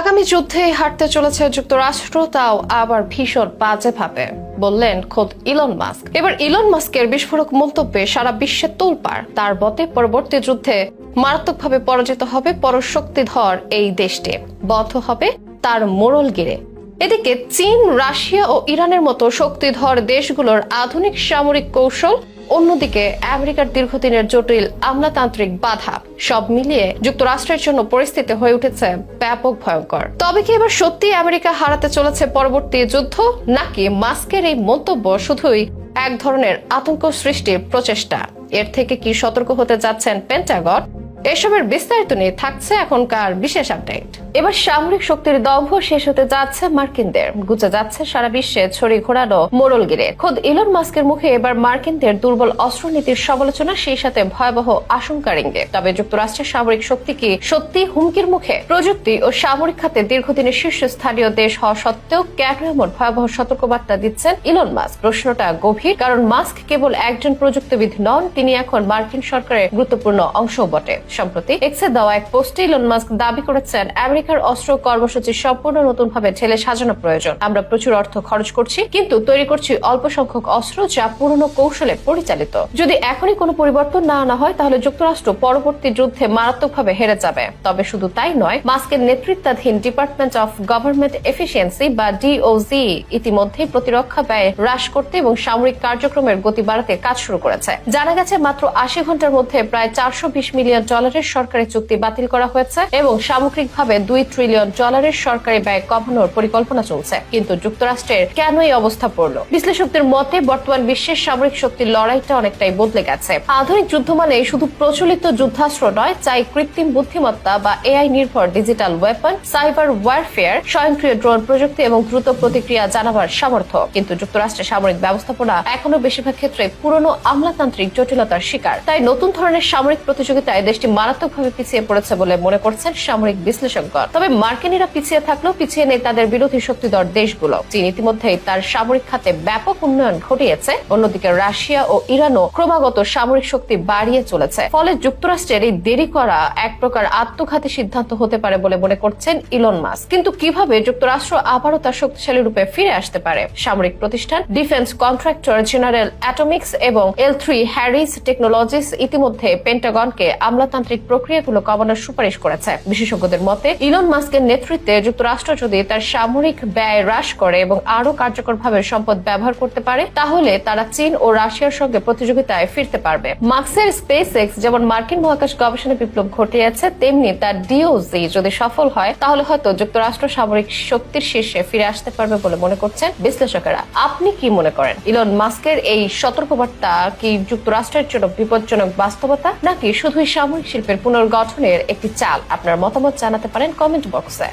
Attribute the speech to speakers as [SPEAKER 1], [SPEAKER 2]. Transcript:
[SPEAKER 1] আগামী যুদ্ধে হারতে চলেছে যুক্তরাষ্ট্র, তাও আবার ভীষণ বাজেভাবে, বললেন খোদ ইলন মাস্ক। এবার ইলন মাস্কের বিস্ফোরক মন্তব্যে সারা বিশ্বে তোলপাড়। তার বতে পরবর্তী যুদ্ধে মারাত্মকভাবে পরাজিত হবে পরশক্তিধর এই দেশটি। বধ হবে তার মোড়ল গিরে এদিকে চীন, রাশিয়া ও ইরানের মতো শক্তিধর দেশগুলোর আধুনিক সামরিক কৌশল অন্যদিকে আমেরিকার দীর্ঘদিনের জটিল আমলাতান্ত্রিক বাধা। সব মিলিয়ে যুক্তরাষ্ট্রের জন্য পরিস্থিতি হয়ে উঠেছে ব্যাপক ভয়ঙ্কর। তবে কি এবার সত্যি আমেরিকা হারাতে চলেছে পরবর্তী যুদ্ধ? নাকি মাস্কের এই মন্তব্য শুধুই এক ধরনের আতঙ্ক সৃষ্টির প্রচেষ্টা? এর থেকে কি সতর্ক হতে যাচ্ছেন পেন্টাগন এসবের বিস্তারিত নিয়ে থাকছে এখনকার বিশেষ আপডেট। এবার সামরিক শক্তির দম্ভ শেষ হতে যাচ্ছে মার্কিনদের। গুজে যাচ্ছে সারা বিশ্বে ছড়ি ঘোরানো মোড়ল গিরে খোদ ইলন মাস্কের মুখে এবার মার্কিনদের দুর্বল অস্ত্রনীতির সমালোচনা, সেই সাথে ভয়াবহ আশঙ্কা রিঙ্গে তবে যুক্তরাষ্ট্রের সামরিক শক্তি কি সত্যি হুমকির মুখে? প্রযুক্তি ও সামরিক খাতে দীর্ঘদিনের শীর্ষস্থানীয় দেশ হওয়া সত্ত্বেও কেন এমন ভয়াবহ সতর্কবার্তা দিচ্ছেন ইলন মাস্ক। প্রশ্নটা গভীর, কারণ মাস্ক কেবল একজন প্রযুক্তিবিদ নন, তিনি এখন মার্কিন সরকারের গুরুত্বপূর্ণ অংশও বটে। সম্প্রতি এক্সে দেওয়া এক পোস্টে ইলন মাস্ক দাবি করেছেন, আমেরিকার অস্ত্র কর্মসূচি সম্পূর্ণ নতুন ভাবে ঢেলে সাজানো প্রয়োজন। আমরা প্রচুর অর্থ খরচ করছি, কিন্তু তৈরি করছি অল্প সংখ্যক অস্ত্র যা পুরনো কৌশলে পরিচালিত। যদি এখনই কোনো পরিবর্তন না আনা হয়, তাহলে যুক্তরাষ্ট্র পরবর্তী যুদ্ধে মারাত্মকভাবে হেরে যাবে। তবে শুধু তাই নয়, মাস্কের নেতৃত্বাধীন ডিপার্টমেন্ট অফ গভর্নমেন্ট এফিসিয়েন্সি বা ডিওজি ইতিমধ্যেই প্রতিরক্ষা ব্যয় হ্রাস করতে এবং সামরিক কার্যক্রমের গতি বাড়াতে কাজ শুরু করেছে। জানা গেছে, মাত্র আশি ঘণ্টার মধ্যে প্রায় চারশো বিশ মিলিয়ন ডলারের সরকারি চুক্তি বাতিল করা হয়েছে এবং সামগ্রিকভাবে দুই ট্রিলিয়ন ডলারের সরকারি ব্যয় কমানোর পরিকল্পনা চলছে। কিন্তু যুক্তরাষ্ট্রের কেন এই অবস্থা পড়ল? বিশ্লেষকদের মতে, বর্তমান বিশ্বের সামরিক শক্তির লড়াইটা অনেকটাই বদলে গেছে। আধুনিক যুদ্ধ মানে শুধু প্রচলিত যুদ্ধাস্ত্র নয়, চাই কৃত্রিম বুদ্ধিমত্তা বা এআই নির্ভর ডিজিটাল ওয়েপন সাইবার ওয়ারফেয়ার স্বয়ংক্রিয় ড্রোন প্রযুক্তি এবং দ্রুত প্রতিক্রিয়া জানাবার সামর্থ্য। কিন্তু যুক্তরাষ্ট্রের সামরিক ব্যবস্থাপনা এখনও বেশিরভাগ ক্ষেত্রে পুরনো আমলাতান্ত্রিক জটিলতার শিকার। তাই নতুন ধরনের সামরিক প্রতিযোগিতায় দেশটি মারাত্মকভাবে পিছিয়ে পড়েছে বলে মনে করছেন সামরিক বিশ্লেষকগণ। তবে মার্কিনীরা পিছিয়ে থাকলেও পিছিয়ে নেই তাদের বিরোধী শক্তিধর দেশগুলো। চীন ইতিমধ্যেই তার সামরিক খাতে ব্যাপক উন্নয়ন ঘটিয়েছে। অন্যদিকে রাশিয়া ও ইরানও ক্রমাগত সামরিক শক্তি বাড়িয়ে চলেছে। ফলে যুক্তরাষ্ট্রের এই দেরি করা এক প্রকার আত্মঘাতী সিদ্ধান্ত হতে পারে বলে মনে করছেন ইলন মাস কিন্তু কীভাবে যুক্তরাষ্ট্র আবারও তার শক্তিশালী রূপে ফিরে আসতে পারে? সামরিক প্রতিষ্ঠান ডিফেন্স কন্ট্রাক্টর জেনারেল অ্যাটমিক্স এবং এল থ্রি হ্যারিস টেকনোলজিস ইতিমধ্যে পেন্টাগনকে আমলাতান্ত্রিক প্রক্রিয়াগুলো কমানোর সুপারিশ করেছে। বিশেষজ্ঞদের মতে, ইলন মাস্কের নেতৃত্বে যুক্তরাষ্ট্র যদি তার সামরিক ব্যয় হ্রাস করে এবং আরও কার্যকরভাবে সম্পদ ব্যবহার করতে পারে, তাহলে তারা চীন ও রাশিয়ার সঙ্গে প্রতিযোগিতায় ফিরতে পারবে। মার্কসের স্পেস এক্স যেমন মার্কিন মহাকাশ গবেষণা বিপ্লব ঘটিয়েছে, তেমনি তার ডিওজি যদি সফল হয়, তাহলে হয়তো যুক্তরাষ্ট্র সামরিক শক্তির শীর্ষে ফিরে আসতে পারবে বলে মনে করছেন বিশ্লেষকেরা। আপনি কি মনে করেন, ইলন মাস্কের এই সতর্কবার্তা কি যুক্তরাষ্ট্রের জন্য বিপজ্জনক বাস্তবতা, নাকি শুধুই সামরিক শিল্পের পুনর্গঠনের একটি চাল আপনার মতামত জানাতে পারেন কমেন্ট বক্সে।